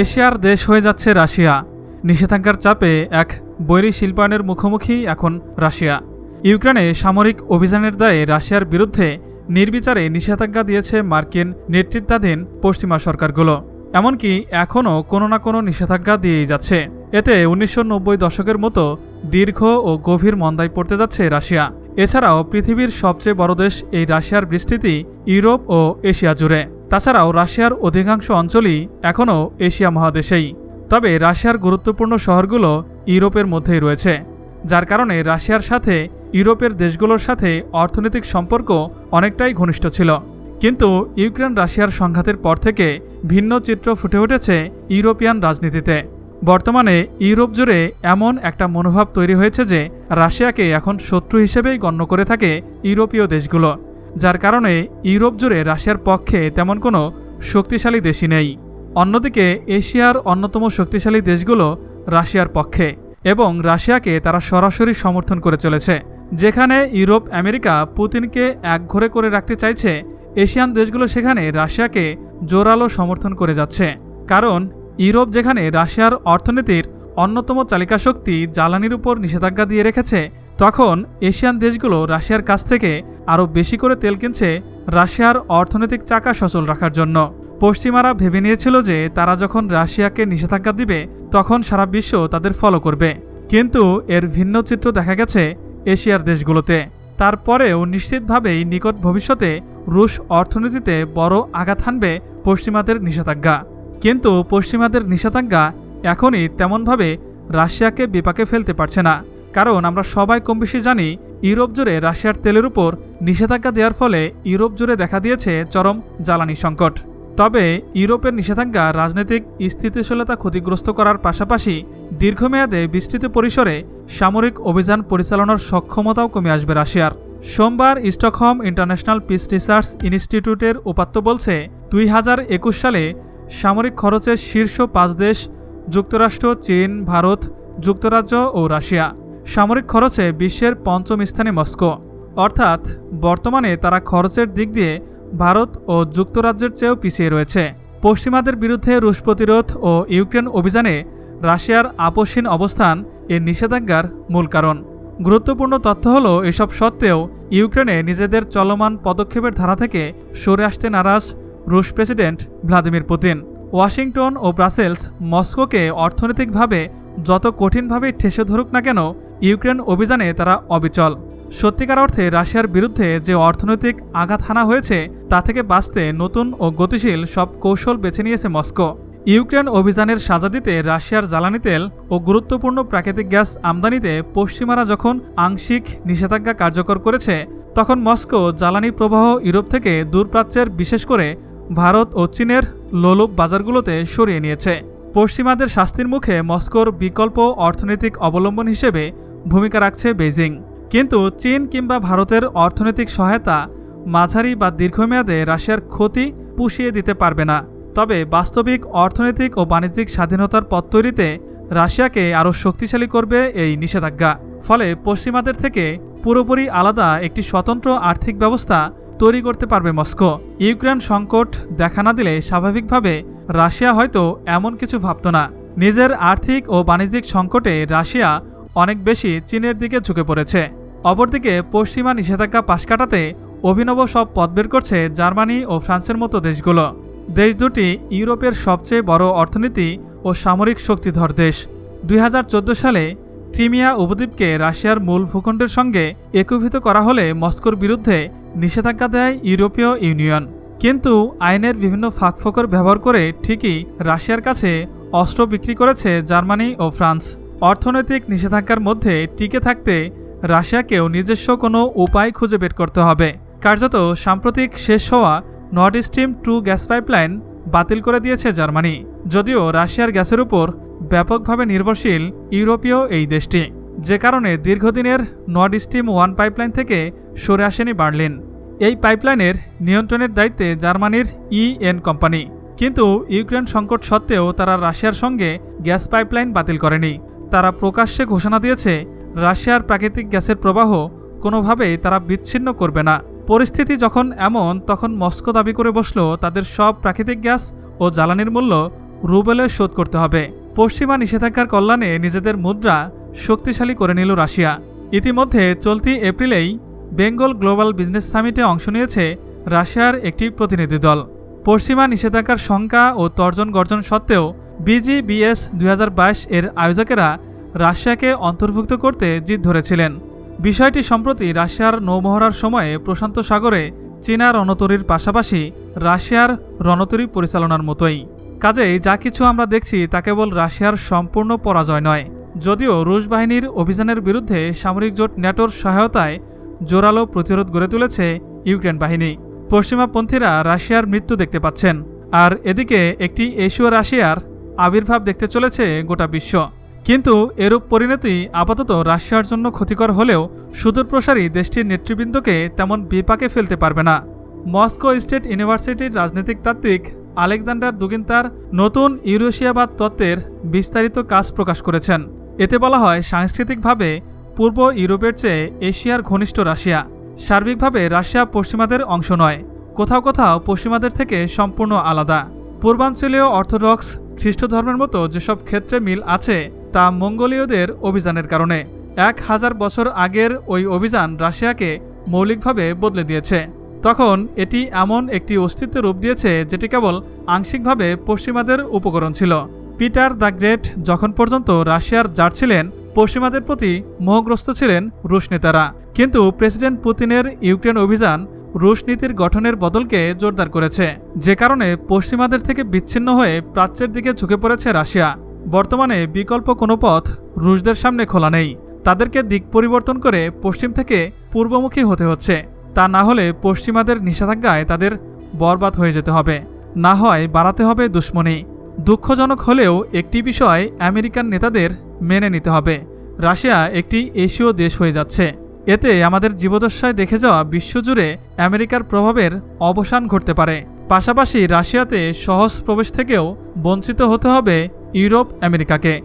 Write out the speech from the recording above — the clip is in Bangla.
এশিয়ার দেশ হয়ে যাচ্ছে রাশিয়া। নিষেধাজ্ঞার চাপে এক বৈরী শিল্পায়নের মুখোমুখি এখন রাশিয়া। ইউক্রেনে সামরিক অভিযানের দায়ে রাশিয়ার বিরুদ্ধে নির্বিচারে নিষেধাজ্ঞা দিয়েছে মার্কিন নেতৃত্বাধীন পশ্চিমা সরকারগুলো। এমনকি এখনও কোনো না কোনো নিষেধাজ্ঞা দিয়েই যাচ্ছে। এতে উনিশশো নব্বই দশকের মতো দীর্ঘ ও গভীর মন্দায় পড়তে যাচ্ছে রাশিয়া। এছাড়াও পৃথিবীর সবচেয়ে বড় দেশ এই রাশিয়ার বিস্তৃতি ইউরোপ ও এশিয়া জুড়ে। তাছাড়াও রাশিয়ার অধিকাংশ অঞ্চলই এখনও এশিয়া মহাদেশেই। তবে রাশিয়ার গুরুত্বপূর্ণ শহরগুলো ইউরোপের মধ্যেই রয়েছে, যার কারণে রাশিয়ার সাথে ইউরোপের দেশগুলোর সাথে অর্থনৈতিক সম্পর্ক অনেকটাই ঘনিষ্ঠ ছিল। কিন্তু ইউক্রেন রাশিয়ার সংঘাতের পর থেকে ভিন্ন চিত্র ফুটে উঠেছে ইউরোপিয়ান রাজনীতিতে। বর্তমানে ইউরোপ জুড়ে এমন একটা মনোভাব তৈরি হয়েছে যে, রাশিয়াকে এখন শত্রু হিসেবেই গণ্য করে থাকে ইউরোপীয় দেশগুলো। যার কারণে ইউরোপ জুড়ে রাশিয়ার পক্ষে তেমন কোনো শক্তিশালী দেশই নেই। অন্যদিকে, এশিয়ার অন্যতম শক্তিশালী দেশগুলো রাশিয়ার পক্ষে এবং রাশিয়াকে তারা সরাসরি সমর্থন করে চলেছে, যেখানে ইউরোপ আমেরিকা পুতিনকে একঘরে করে রাখতে চাইছে। এশিয়ান দেশগুলো সেখানে রাশিয়াকে জোরালো সমর্থন করে যাচ্ছে, কারণ ইউরোপ যেখানে রাশিয়ার অর্থনীতির অন্যতম চালিকা শক্তি জ্বালানির উপর নিষেধাজ্ঞা দিয়ে রেখেছে তখন এশিয়ান দেশগুলো রাশিয়ার কাছ থেকে আরও বেশি করে তেল কিনছে রাশিয়ার অর্থনৈতিক চাকা সচল রাখার জন্য। পশ্চিমারা ভেবে নিয়েছিল যে তারা যখন রাশিয়াকে নিষেধাজ্ঞা দিবে, তখন সারা বিশ্ব তাদের ফলো করবে। কিন্তু এর ভিন্ন চিত্র দেখা গেছে এশিয়ার দেশগুলোতে। তারপরেও নিশ্চিতভাবেই নিকট ভবিষ্যতে রুশ অর্থনীতিতে বড় আঘাত হানবে পশ্চিমাদের নিষেধাজ্ঞা। কিন্তু পশ্চিমাদের নিষেধাজ্ঞা এখনই তেমনভাবে রাশিয়াকে বিপাকে ফেলতে পারছে না। কারণ আমরা সবাই কম বেশি জানি, ইউরোপ জুড়ে রাশিয়ার তেলের উপর নিষেধাজ্ঞা দেওয়ার ফলে ইউরোপ জুড়ে দেখা দিয়েছে চরম জ্বালানি সংকট। তবে ইউরোপের নিষেধাজ্ঞা রাজনৈতিক স্থিতিশীলতা ক্ষতিগ্রস্ত করার পাশাপাশি দীর্ঘমেয়াদে বিস্তৃত পরিসরে সামরিক অভিযান পরিচালনার সক্ষমতাও কমে আসবে রাশিয়ার। সোমবার স্টকহোম ইন্টারন্যাশনাল পিস রিসার্চ ইনস্টিটিউটের উপাত্ত বলছে, দুই হাজার একুশ সালে সামরিক খরচের শীর্ষ পাঁচ দেশ, যুক্তরাষ্ট্র, চীন, ভারত, যুক্তরাজ্য ও রাশিয়া। সামরিক খরচে বিশ্বের পঞ্চম স্থানে মস্কো। অর্থাৎ বর্তমানে তারা খরচের দিক দিয়ে ভারত ও যুক্তরাজ্যের চেয়েও পিছিয়ে রয়েছে। পশ্চিমাদের বিরুদ্ধে রুশ প্রতিরোধ ও ইউক্রেন অভিযানে রাশিয়ার আপসহীন অবস্থান এর নিষেধাজ্ঞার মূল কারণ। গুরুত্বপূর্ণ তথ্য হল, এসব সত্ত্বেও ইউক্রেনে নিজেদের চলমান পদক্ষেপের ধারা থেকে সরে আসতে নারাজ রুশ প্রেসিডেন্ট ভ্লাদিমির পুতিন। ওয়াশিংটন ও ব্রাসেলস মস্কোকে অর্থনৈতিকভাবে যত কঠিনভাবে ঠেসে ধরুক না কেন ইউক্রেন অভিযানে তারা অবিচল। সত্যিকার অর্থে রাশিয়ার বিরুদ্ধে যে অর্থনৈতিক আঘাত হানা হয়েছে, তা থেকে বাঁচতে নতুন ও গতিশীল সব কৌশল বেছে নিয়েছে মস্কো। ইউক্রেন অভিযানের সাজা দিতে রাশিয়ার জ্বালানি তেল ও গুরুত্বপূর্ণ প্রাকৃতিক গ্যাস আমদানিতে পশ্চিমারা যখন আংশিক নিষেধাজ্ঞা কার্যকর করেছে, তখন মস্কো জ্বালানি প্রবাহ ইউরোপ থেকে দূরপ্রাচ্যের বিশেষ করে ভারত ও চীনের লোলুপ বাজারগুলোতে সরিয়ে নিয়েছে। পশ্চিমাদের শাস্তির মুখে মস্কোর বিকল্প অর্থনৈতিক অবলম্বন হিসেবে ভূমিকা রাখছে বেইজিং। কিন্তু চীন কিংবা ভারতের অর্থনৈতিক সহায়তা মাঝারি বা দীর্ঘমেয়াদে রাশিয়ার ক্ষতি পুষিয়ে দিতে পারবে না। তবে বাস্তবিক অর্থনৈতিক ও বাণিজ্যিক স্বাধীনতার পথ তৈরিতে রাশিয়াকে আরও শক্তিশালী করবে এই নিষেধাজ্ঞা। ফলে পশ্চিমাদের থেকে পুরোপুরি আলাদা একটি স্বতন্ত্র আর্থিক ব্যবস্থা তৈরি করতে পারবে মস্কো। ইউক্রেন সংকট দেখা না দিলে স্বাভাবিকভাবে রাশিয়া হয়তো এমন কিছু ভাবত না। নিজের আর্থিক ও বাণিজ্যিক সংকটে রাশিয়া অনেক বেশি চীনের দিকে ঝুঁকে পড়েছে। অপরদিকে, পশ্চিমা নিষেধাজ্ঞা পাশ কাটাতে অভিনব সব পথ বের করছে জার্মানি ও ফ্রান্সের মতো দেশগুলো। দেশ দুটি ইউরোপের সবচেয়ে বড় অর্থনীতি ও সামরিক শক্তিধর দেশ। দুই হাজার চোদ্দ সালে ক্রিমিয়া উপদ্বীপকে রাশিয়ার মূল ভূখণ্ডের সঙ্গে একীভূত করা হলে মস্কোর বিরুদ্ধে নিষেধাজ্ঞা দেয় ইউরোপীয় ইউনিয়ন। কিন্তু আইনের বিভিন্ন ফাঁকফোকর ব্যবহার করে ঠিকই রাশিয়ার কাছে অস্ত্র বিক্রি করেছে জার্মানি ও ফ্রান্স। অর্থনৈতিক নিষেধাজ্ঞার মধ্যে টিকে থাকতে রাশিয়াকেও নিজস্ব কোনো উপায় খুঁজে বের করতে হবে। কার্যত সাম্প্রতিক শেষ হওয়া north stream two gas pipeline বাতিল করে দিয়েছে জার্মানি। যদিও রাশিয়ার গ্যাসের উপর ব্যাপকভাবে নির্ভরশীল ইউরোপীয় এই দেশটি। যে কারণে দীর্ঘদিনের নর্থ স্ট্রিম ওয়ান পাইপলাইন থেকে সরে আসেনি বার্লিন। এই পাইপলাইনের নিয়ন্ত্রণের দায়িত্বে জার্মানির ইএন কোম্পানি কিন্তু ইউক্রেন সংকট সত্ত্বেও তারা রাশিয়ার সঙ্গে গ্যাস পাইপলাইন বাতিল করেনি। তারা প্রকাশ্যে ঘোষণা দিয়েছে, রাশিয়ার প্রাকৃতিক গ্যাসের প্রবাহ কোনোভাবেই তারা বিচ্ছিন্ন করবে না। পরিস্থিতি যখন এমন, তখন মস্কো দাবি করে বসল, তাদের সব প্রাকৃতিক গ্যাস ও জ্বালানির মূল্য রুবেলে শোধ করতে হবে। পশ্চিমা নিষেধাজ্ঞার কল্যাণে নিজেদের মুদ্রা শক্তিশালী করে নিল রাশিয়া। ইতিমধ্যে চলতি এপ্রিলেই বেঙ্গল গ্লোবাল বিজনেস সামিটে অংশ নিয়েছে রাশিয়ার একটি প্রতিনিধি দল। পশ্চিমা নিষেধাজ্ঞার শঙ্কা ও তর্জন গর্জন সত্ত্বেও বিজিবিএস দুই হাজার বাইশ এর আয়োজকেরা রাশিয়াকে অন্তর্ভুক্ত করতে জিদ ধরেছিলেন। বিষয়টি সম্প্রতি রাশিয়ার নৌমহড়ার সময়ে প্রশান্ত সাগরে চীনা রণতরীর পাশাপাশি রাশিয়ার রণতরী পরিচালনার মতোই। কাজেই যা কিছু আমরা দেখছি তা কেবল রাশিয়ার সম্পূর্ণ পরাজয় নয়, যদিও রুশ বাহিনীর অভিযানের বিরুদ্ধে সামরিক জোট ন্যাটোর সহায়তায় জোরালো প্রতিরোধ গড়ে তুলেছে ইউক্রেন বাহিনী। পশ্চিমাপন্থীরা রাশিয়ার মৃত্যু দেখতে পাচ্ছেন। আর এদিকে একটি এশীয় রাশিয়ার আবির্ভাব দেখতে চলেছে গোটা বিশ্ব। কিন্তু এরূপ পরিণতি আপাতত রাশিয়ার জন্য ক্ষতিকর হলেও সুদূরপ্রসারী দেশটির নেতৃবৃন্দকে তেমন বিপাকে ফেলতে পারবে না। মস্কো স্টেট ইউনিভার্সিটির রাজনৈতিক তাত্ত্বিক আলেকজান্ডার দুগিন তার নতুন ইউরেশিয়াবাদ তত্ত্বের বিস্তারিত কাজ প্রকাশ করেছেন। এতে বলা হয়, সাংস্কৃতিকভাবে পূর্ব ইউরোপের চেয়ে এশিয়ার ঘনিষ্ঠ রাশিয়া। সার্বিকভাবে রাশিয়া পশ্চিমাদের অংশ নয়, কোথাও কোথাও পশ্চিমাদের থেকে সম্পূর্ণ আলাদা। পূর্বাঞ্চলীয় অর্থোডক্স খ্রিস্ট ধর্মের মতো যেসব ক্ষেত্রে মিল আছে, তা মঙ্গোলীয়দের অভিযানের কারণে। এক হাজার বছর আগের ওই অভিযান রাশিয়াকে মৌলিকভাবে বদলে দিয়েছে। তখন এটি এমন একটি অস্তিত্বের রূপ দিয়েছে যেটি কেবল আংশিকভাবে পশ্চিমাদের উপকরণ ছিল। পিটার দ্য গ্রেট যখন পর্যন্ত রাশিয়ার জার ছিলেন, পশ্চিমাদের প্রতি মোহগ্রস্ত ছিলেন রুশ নেতারা। কিন্তু প্রেসিডেন্ট পুতিনের ইউক্রেন অভিযান রুশ নীতির গঠনের বদলকে জোরদার করেছে। যে কারণে পশ্চিমাদের থেকে বিচ্ছিন্ন হয়ে প্রাচ্যের দিকে ঝুঁকে পড়েছে রাশিয়া। বর্তমানে বিকল্প কোনো পথ রুশদের সামনে খোলা নেই। তাদেরকে দিক পরিবর্তন করে পশ্চিম থেকে পূর্বমুখী হতে হচ্ছে। তা না হলে পশ্চিমাদের নিষেধাজ্ঞায় তাদের বরবাদ হয়ে যেতে হবে। না হয় বাড়াতে হবে দুশ্মনী। দুঃখজনক হলেও একটি বিষয় আমেরিকান নেতাদের মেনে নিতে হবে। রাশিয়া একটি এশীয় দেশ হয়ে যাচ্ছে। এতে আমাদের জীবদশায় দেখে যাওয়া বিশ্বজুড়ে আমেরিকার প্রভাবের অবসান ঘটতে পারে। পাশাপাশি রাশিয়াতে সহজ প্রবেশ থেকেও বঞ্চিত হতে হবে ইউরোপ আমেরিকাকে।